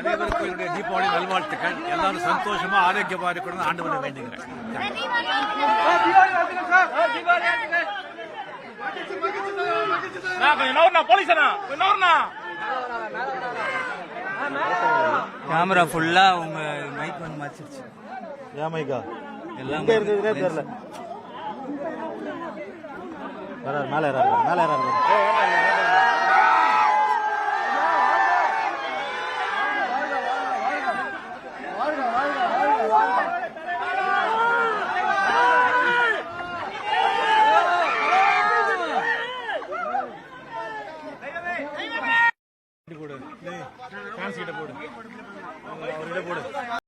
அனைவருக்கும் தீபாவளி நல்வாழ்த்துக்கள் எல்லாரும் சந்தோஷமா ஆரோக்கியமா இருக்கணும் ஆண்டு பண்ண வேண்டுகிறேன் கேமரா ஃபுல்லா உங்க மைக் வந்து மாச்சிருச்சு ஏன் எங்க இருக்குதுன்னே தெரியல வராரு மேலே ஏறாரு மேலே ஏறாரு போடு. போடு. போடு.